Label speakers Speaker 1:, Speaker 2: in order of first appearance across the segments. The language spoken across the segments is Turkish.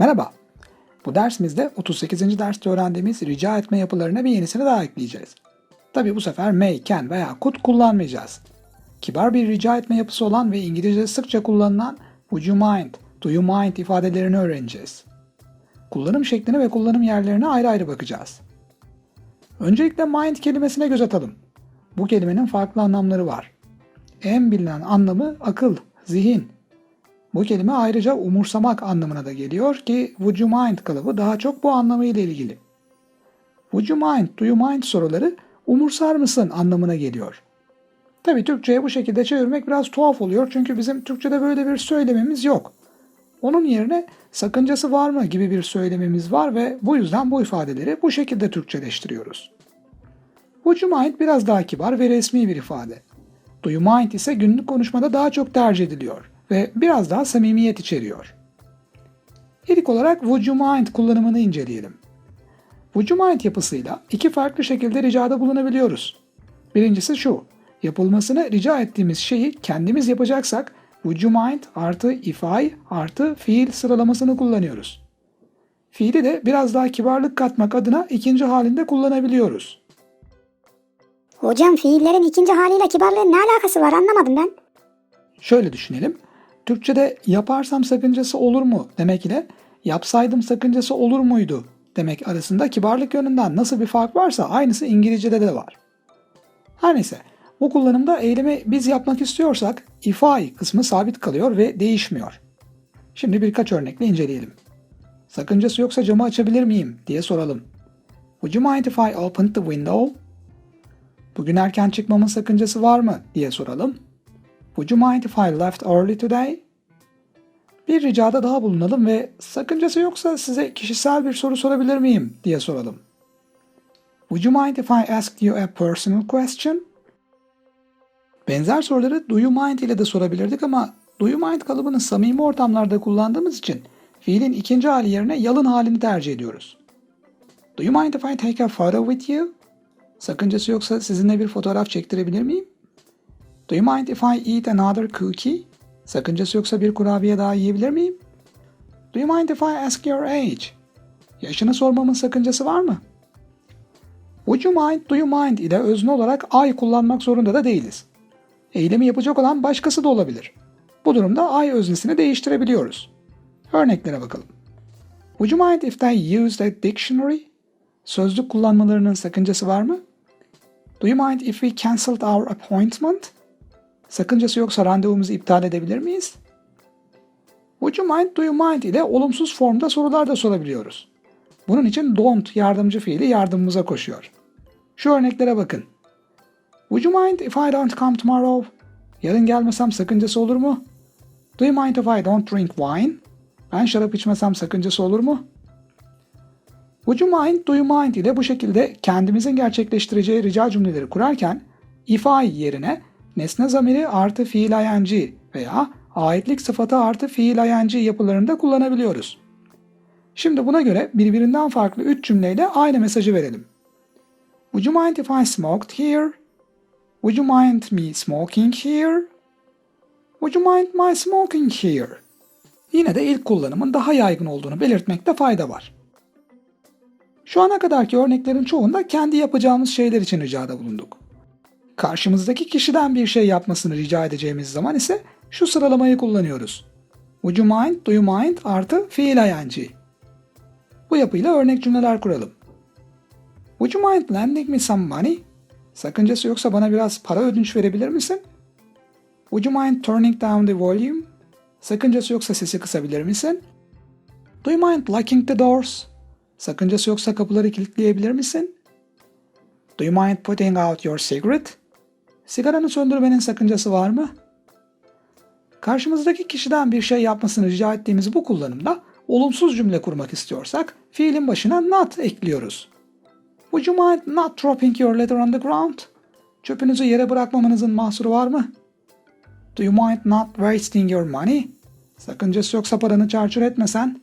Speaker 1: Merhaba. Bu dersimizde 38. derste öğrendiğimiz rica etme yapılarına bir yenisini daha ekleyeceğiz. Tabi bu sefer may, can veya could kullanmayacağız. Kibar bir rica etme yapısı olan ve İngilizce sıkça kullanılan would you mind, do you mind ifadelerini öğreneceğiz. Kullanım şekline ve kullanım yerlerine ayrı ayrı bakacağız. Öncelikle mind kelimesine göz atalım. Bu kelimenin farklı anlamları var. En bilinen anlamı akıl, zihin, bu kelime ayrıca umursamak anlamına da geliyor ki would you mind kalıbı daha çok bu anlamıyla ilgili. Would you mind, do you mind soruları umursar mısın anlamına geliyor. Tabi Türkçe'ye bu şekilde çevirmek biraz tuhaf oluyor çünkü bizim Türkçe'de böyle bir söylememiz yok. Onun yerine sakıncası var mı gibi bir söylememiz var ve bu yüzden bu ifadeleri bu şekilde Türkçeleştiriyoruz. Would you mind biraz daha kibar ve resmi bir ifade. Do you mind ise günlük konuşmada daha çok tercih ediliyor ve biraz daha samimiyet içeriyor. İlk olarak would you mind kullanımını inceleyelim. Would you mind yapısıyla iki farklı şekilde ricada bulunabiliyoruz. Birincisi şu, yapılmasını rica ettiğimiz şeyi kendimiz yapacaksak would you mind artı if I artı fiil sıralamasını kullanıyoruz. Fiili de biraz daha kibarlık katmak adına ikinci halinde kullanabiliyoruz.
Speaker 2: Hocam fiillerin ikinci haliyle kibarlığın ne alakası var anlamadım ben.
Speaker 1: Şöyle düşünelim. Türkçe'de yaparsam sakıncası olur mu demek ile yapsaydım sakıncası olur muydu demek arasında kibarlık yönünden nasıl bir fark varsa aynısı İngilizce'de de var. Her neyse bu kullanımda eylemi biz yapmak istiyorsak if I kısmı sabit kalıyor ve değişmiyor. Şimdi birkaç örnekle inceleyelim. Sakıncası yoksa camı açabilir miyim diye soralım. Would you mind if I opened the window? Bugün erken çıkmamın sakıncası var mı diye soralım. Would you mind if I left early today? Bir ricada daha bulunalım ve sakıncası yoksa size kişisel bir soru sorabilir miyim diye soralım. Would you mind if I asked you a personal question? Benzer soruları do you mind ile de sorabilirdik ama do you mind kalıbını samimi ortamlarda kullandığımız için fiilin ikinci hali yerine yalın halini tercih ediyoruz. Do you mind if I take a photo with you? Sakıncası yoksa sizinle bir fotoğraf çektirebilir miyim? Do you mind if I eat another cookie? Sakıncası yoksa bir kurabiye daha yiyebilir miyim? Do you mind if I ask your age? Yaşını sormamın sakıncası var mı? Would you mind, do you mind ile özne olarak I kullanmak zorunda da değiliz. Eylemi yapacak olan başkası da olabilir. Bu durumda I öznesini değiştirebiliyoruz. Örneklere bakalım. Would you mind if they used a dictionary? Sözlük kullanmalarının sakıncası var mı? Do you mind if we cancelled our appointment? Sakıncası yoksa randevumuzu iptal edebilir miyiz? Would you mind, do you mind ile olumsuz formda sorular da sorabiliyoruz. Bunun için don't yardımcı fiili yardımımıza koşuyor. Şu örneklere bakın. Would you mind if I don't come tomorrow? Yarın gelmesem sakıncası olur mu? Do you mind if I don't drink wine? Ben şarap içmesem sakıncası olur mu? Would you mind, do you mind ile bu şekilde kendimizin gerçekleştireceği rica cümleleri kurarken if I yerine nesne zamiri artı fiil ing veya aitlik sıfatı artı fiil ing yapılarında kullanabiliyoruz. Şimdi buna göre birbirinden farklı 3 cümleyle aynı mesajı verelim. Would you mind if I smoked here? Would you mind me smoking here? Would you mind my smoking here? Yine de ilk kullanımın daha yaygın olduğunu belirtmekte fayda var. Şu ana kadarki örneklerin çoğunda kendi yapacağımız şeyler için ricada bulunduk. Karşımızdaki kişiden bir şey yapmasını rica edeceğimiz zaman ise şu sıralamayı kullanıyoruz. Would you mind, do you mind artı fiil ing. Bu yapıyla örnek cümleler kuralım. Would you mind lending me some money? Sakıncası yoksa bana biraz para ödünç verebilir misin? Would you mind turning down the volume? Sakıncası yoksa sesi kısabilir misin? Do you mind locking the doors? Sakıncası yoksa kapıları kilitleyebilir misin? Do you mind putting out your cigarette? Sigaranı söndürmenin sakıncası var mı? Karşımızdaki kişiden bir şey yapmasını rica ettiğimiz bu kullanımda olumsuz cümle kurmak istiyorsak fiilin başına not ekliyoruz. Would you mind not dropping your letter on the ground? Çöpünüzü yere bırakmamanızın mahsuru var mı? Do you mind not wasting your money? Sakıncası yoksa paranı çarçur etmesen.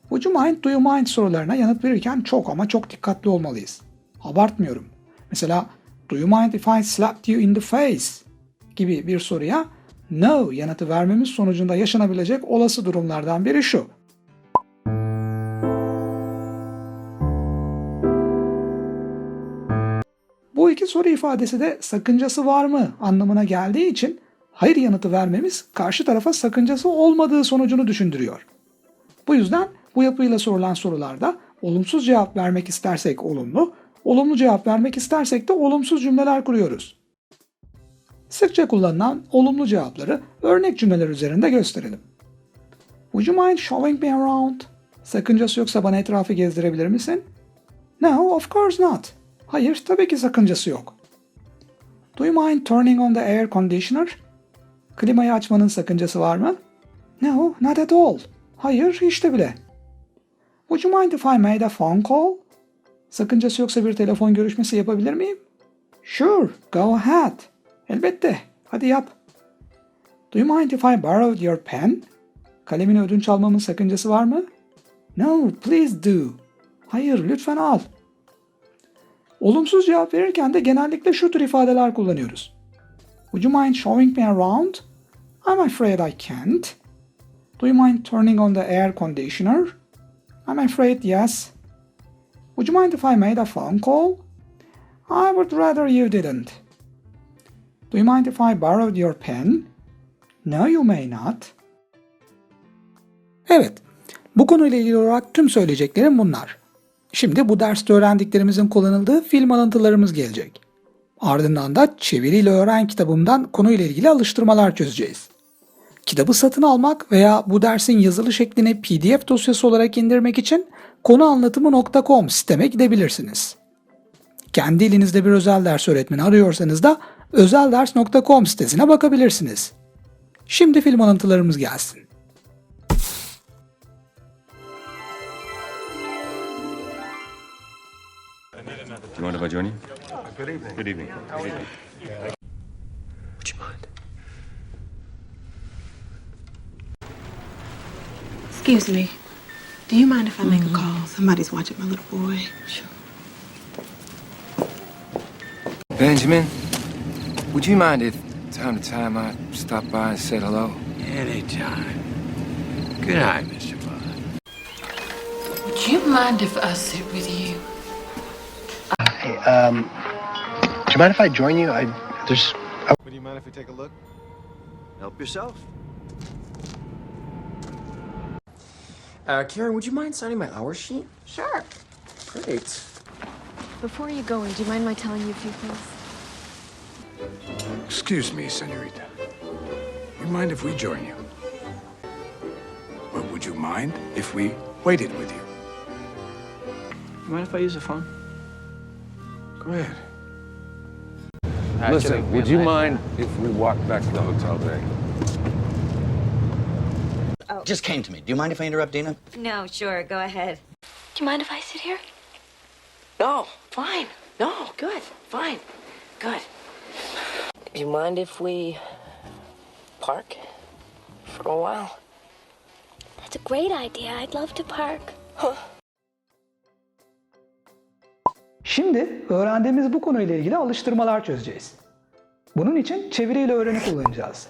Speaker 1: Would you mind, do you mind sorularına yanıt verirken çok ama çok dikkatli olmalıyız. Abartmıyorum. Mesela, do you mind if I slapped you in the face? gibi bir soruya no yanıtı vermemiz sonucunda yaşanabilecek olası durumlardan biri şu. Bu iki soru ifadesi de sakıncası var mı anlamına geldiği için hayır yanıtı vermemiz karşı tarafa sakıncası olmadığı sonucunu düşündürüyor. Bu yüzden bu yapıyla sorulan sorularda olumsuz cevap vermek istersek olumlu, olumlu cevap vermek istersek de olumsuz cümleler kuruyoruz. Sıkça kullanılan olumlu cevapları örnek cümleler üzerinde gösterelim. Would you mind showing me around? Sakıncası yoksa bana etrafı gezdirebilir misin? No, of course not. Hayır, tabii ki sakıncası yok. Do you mind turning on the air conditioner? Klimayı açmanın sakıncası var mı? No, not at all. Hayır, hiç de bile. Would you mind if I made a phone call? Sakıncası yoksa bir telefon görüşmesi yapabilir miyim? Sure, go ahead. Elbette, hadi yap. Do you mind if I borrowed your pen? Kalemini ödünç almamın sakıncası var mı? No, please do. Hayır, lütfen al. Olumsuz cevap verirken de genellikle şu tür ifadeler kullanıyoruz. Would you mind showing me around? I'm afraid I can't. Do you mind turning on the air conditioner? I'm afraid yes. Would you mind if I made a phone call? I would rather you didn't. Do you mind if I borrowed your pen? No, you may not. Evet, bu konuyla ilgili olarak tüm söyleyeceklerim bunlar. Şimdi bu derste öğrendiklerimizin kullanıldığı film alıntılarımız gelecek. Ardından da Çeviriyle Öğren kitabımdan konuyla ilgili alıştırmalar çözeceğiz. Kitabı satın almak veya bu dersin yazılı şeklini PDF dosyası olarak indirmek için konuanlatımı.com siteme gidebilirsiniz. Kendi elinizde bir özel ders öğretmeni arıyorsanız da özelders.com sitesine bakabilirsiniz. Şimdi film alıntılarımız gelsin.
Speaker 3: Do you if I join you? Good evening. Good evening. Good evening.
Speaker 4: Would you mind?
Speaker 5: Excuse me. Do you mind if I make a call? Somebody's watching my little boy. Sure.
Speaker 4: Benjamin, would you mind if time to time I stop by and said hello?
Speaker 6: Anytime. Good night, Mr. Bond.
Speaker 7: Would you mind if I sit with you?
Speaker 8: Hey, um, do you mind if I join you? I there's
Speaker 9: Would you mind if we take a look?
Speaker 6: Help yourself.
Speaker 10: Uh, Karen, would you mind signing my hour sheet?
Speaker 7: Sure.
Speaker 10: Great.
Speaker 11: Before you go in, do you mind my telling you a few things?
Speaker 6: Excuse me, senorita. You mind if we join you? But would you mind if we waited with you?
Speaker 10: You mind if I use the phone?
Speaker 6: Go ahead.
Speaker 3: Listen, would you mind if we walk back to the hotel bay?
Speaker 12: Just came to me. Do you mind if I interrupt Dina?
Speaker 11: No, sure, go ahead.
Speaker 2: Do you mind if I sit here?
Speaker 5: No, fine. No, good. Fine. Good.
Speaker 10: Do you mind if we park for a while?
Speaker 2: That's a great idea. I'd love to park.
Speaker 1: Şimdi öğrendiğimiz bu konuyla ilgili alıştırmalar çözeceğiz. Bunun için çeviriyle öğreni kullanacağız.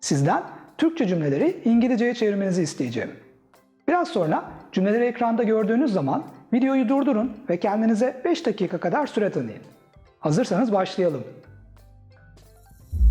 Speaker 1: Sizden Türkçe cümleleri İngilizceye çevirmenizi isteyeceğim. Biraz sonra cümleleri ekranda gördüğünüz zaman videoyu durdurun ve kendinize 5 dakika kadar süre tanıyın. Hazırsanız başlayalım.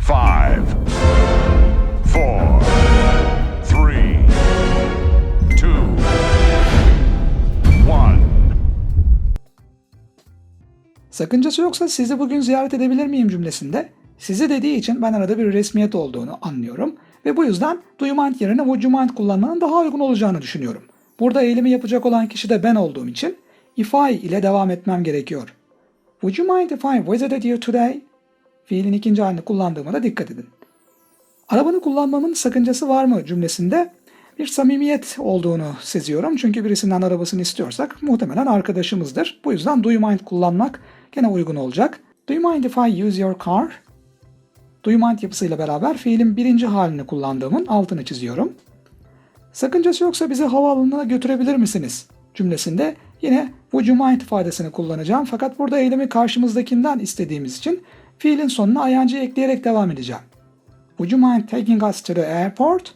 Speaker 3: Five, four, three, two, one.
Speaker 1: Sakıncası yoksa sizi bugün ziyaret edebilir miyim cümlesinde sizi dediği için ben arada bir resmiyet olduğunu anlıyorum ve bu yüzden mind yerine would you mind kullanmanın daha uygun olacağını düşünüyorum. Burada eylemi yapacak olan kişi de ben olduğum için if I ile devam etmem gerekiyor. Would you mind if I visited you today? Fiilin ikinci halini kullandığıma da dikkat edin. Arabanı kullanmamın sakıncası var mı cümlesinde bir samimiyet olduğunu seziyorum. Çünkü birisinden arabasını istiyorsak muhtemelen arkadaşımızdır. Bu yüzden do you mind kullanmak gene uygun olacak. Do you mind if I use your car? Mind yapısıyla beraber fiilin birinci halini kullandığımın altını çiziyorum. Sakıncası yoksa bizi havaalanına götürebilir misiniz? cümlesinde yine would you mind ifadesini kullanacağım. Fakat burada eylemi karşımızdakinden istediğimiz için fiilin sonuna ing ekleyerek devam edeceğim. Would you mind taking us to the airport?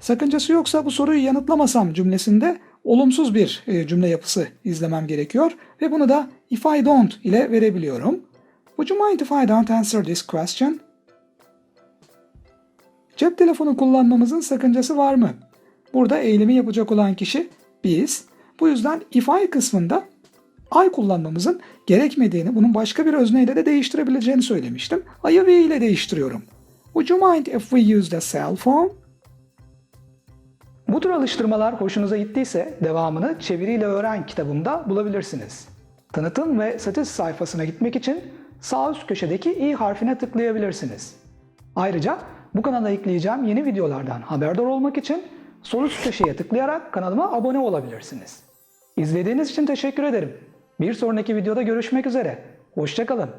Speaker 1: Sakıncası yoksa bu soruyu yanıtlamasam cümlesinde olumsuz bir e, cümle yapısı izlemem gerekiyor ve bunu da if I don't ile verebiliyorum. Would you mind if I don't answer this question? Cep telefonu kullanmamızın sakıncası var mı? Burada eylemi yapacak olan kişi biz. Bu yüzden if I kısmında I kullanmamızın gerekmediğini, bunun başka bir özneyle de değiştirebileceğini söylemiştim. I'ı we ile değiştiriyorum. Would you mind if we use the cell phone? Bu tür alıştırmalar hoşunuza gittiyse devamını Çeviriyle Öğren kitabımda bulabilirsiniz. Tanıtım ve satış sayfasına gitmek için sağ üst köşedeki i harfine tıklayabilirsiniz. Ayrıca bu kanala ekleyeceğim yeni videolardan haberdar olmak için sol üst köşeye tıklayarak kanalıma abone olabilirsiniz. İzlediğiniz için teşekkür ederim. Bir sonraki videoda görüşmek üzere. Hoşçakalın.